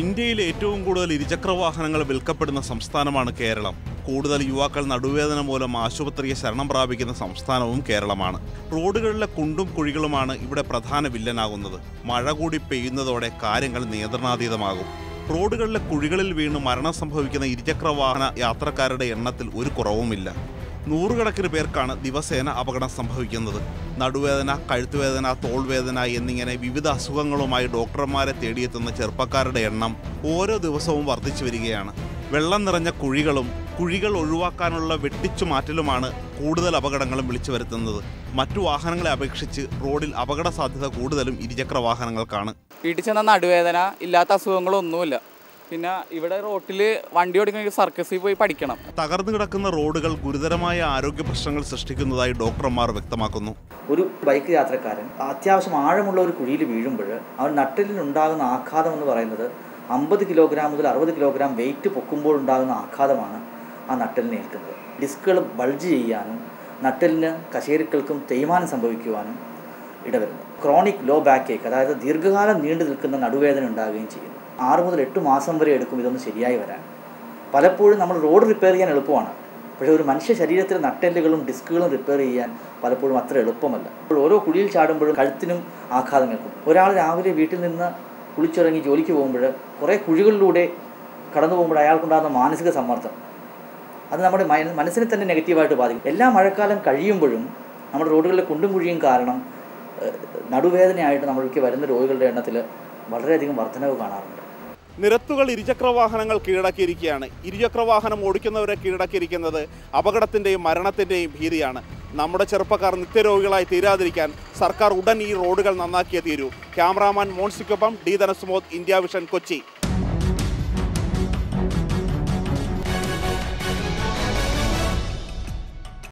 ഇന്ത്യയിൽ ഏറ്റവും കൂടുതൽ ഇരുചക്ര വാഹനങ്ങൾ വിൽക്കപ്പെടുന്ന സംസ്ഥാനമാണ് കേരളം. കൂടുതൽ യുവാക്കൾ നടുവേദന മൂലം ആശുപത്രിയെ ശരണം പ്രാപിക്കുന്ന സംസ്ഥാനവും കേരളമാണ്. റോഡുകളിലെ കുണ്ടും കുഴികളുമാണ് ഇവിടെ പ്രധാന വില്ലനാകുന്നത്. മഴ കൂടി പെയ്യുന്നതോടെ കാര്യങ്ങൾ നിയന്ത്രണാതീതമാകും. റോഡുകളിലെ കുഴികളിൽ വീണ് മരണം സംഭവിക്കുന്ന ഇരുചക്ര വാഹന യാത്രക്കാരുടെ എണ്ണത്തിൽ ഒരു കുറവുമില്ല. നൂറുകണക്കിന് പേർക്കാണ് ദിവസേന അപകടം സംഭവിക്കുന്നത്. നടുവേദന കഴുത്തുവേദന തോൾവേദന എന്നിങ്ങനെ വിവിധ അസുഖങ്ങളുമായി ഡോക്ടർമാരെ തേടിയെത്തുന്ന ചെറുപ്പക്കാരുടെ എണ്ണം ഓരോ ദിവസവും വർദ്ധിച്ചു വരികയാണ്. വെള്ളം നിറഞ്ഞ കുഴികളും കുഴികൾ ഒഴിവാക്കാനുള്ള വെട്ടിച്ചു മാറ്റലുമാണ് കൂടുതൽ അപകടങ്ങളും വിളിച്ചു വരുത്തുന്നത്. മറ്റു വാഹനങ്ങളെ അപേക്ഷിച്ച് റോഡിൽ അപകട സാധ്യത കൂടുതലും ഇരുചക്ര വാഹനങ്ങൾക്കാണ്. വീട്ടിൽ ചെന്ന നടുവേദന ഇല്ലാത്ത അസുഖങ്ങളൊന്നുമില്ല. പിന്നെ ഇവിടെ റോട്ടിൽ വണ്ടി ഓടിക്കണമെങ്കിൽ സർക്കസിൽ പോയി പഠിക്കണം. തകർന്നു കിടക്കുന്ന റോഡുകൾ ഗുരുതരമായ ആരോഗ്യ പ്രശ്നങ്ങൾ സൃഷ്ടിക്കുന്നതായി ഡോക്ടർമാർ വ്യക്തമാക്കുന്നു. ഒരു ബൈക്ക് യാത്രക്കാരൻ അത്യാവശ്യം ആഴമുള്ള ഒരു കുഴിയിൽ വീഴുമ്പോൾ അവൻ നട്ടലിൽ ഉണ്ടാകുന്ന ആഘാതം എന്ന് പറയുന്നത് അമ്പത് കിലോഗ്രാം മുതൽ അറുപത് കിലോഗ്രാം വെയിറ്റ് പൊക്കുമ്പോൾ ഉണ്ടാകുന്ന ആഘാതമാണ് ആ നട്ടലിന് ഏൽക്കുന്നത്. ഡിസ്കുകൾ ബൾജ് ചെയ്യാനും നട്ടലിന് കശേരുക്കൾക്കും തേയ്മാനം സംഭവിക്കുവാനും ഇടവരുന്നു. ക്രോണിക് ലോ ബാക്ക് ഏക്ക് അതായത് ദീർഘകാലം നീണ്ടു നിൽക്കുന്ന നടുവേദന ഉണ്ടാകുകയും ചെയ്യുന്നു. ആറ് മുതൽ എട്ട് മാസം വരെ എടുക്കും ഇതൊന്ന് ശരിയായി വരാൻ. പലപ്പോഴും നമ്മൾ റോഡ് റിപ്പയർ ചെയ്യാൻ എളുപ്പമാണ്. പക്ഷേ ഒരു മനുഷ്യ ശരീരത്തിലെ നട്ടെല്ലുകളും ഡിസ്കുകളും റിപ്പയർ ചെയ്യാൻ പലപ്പോഴും അത്ര എളുപ്പമല്ല. അപ്പോൾ ഓരോ കുഴിയിൽ ചാടുമ്പോഴും കഴുത്തിനും ആഘാതം കേൾക്കും ഒരാൾ രാവിലെ വീട്ടിൽ നിന്ന് കുളിച്ചിറങ്ങി ജോലിക്ക് പോകുമ്പോൾ കുറേ കുഴികളിലൂടെ കടന്നു പോകുമ്പോൾ അയാൾക്കുണ്ടാകുന്ന മാനസിക സമ്മർദ്ദം. അത് നമ്മുടെ മനസ്സിനെ തന്നെ നെഗറ്റീവായിട്ട് ബാധിക്കും. എല്ലാ മഴക്കാലം കഴിയുമ്പോഴും നമ്മുടെ റോഡുകളിലെ കുണ്ടും കുഴിയും കാരണം നടുവേദനയായിട്ട് നമ്മൾക്ക് വരുന്ന രോഗികളുടെ എണ്ണത്തിൽ വളരെയധികം വർധനവ് കാണാറുണ്ട്. നിരത്തുകൾ ഇരുചക്ര വാഹനങ്ങൾ കീഴടക്കിയിരിക്കുകയാണ്. ഇരുചക്ര വാഹനം ഓടിക്കുന്നവരെ കീഴടക്കിയിരിക്കുന്നത് അപകടത്തിന്റെയും മരണത്തിന്റെയും ഭീതിയാണ്. നമ്മുടെ ചെറുപ്പക്കാർ നിത്യരോഗികളായി തീരാതിരിക്കാൻ സർക്കാർ ഉടൻ ഈ റോഡുകൾ നന്നാക്കിയേ തീരൂ. ക്യാമറാമാൻ മോൺസിക്കൊപ്പം D. Dhanasumod India vision Kochi.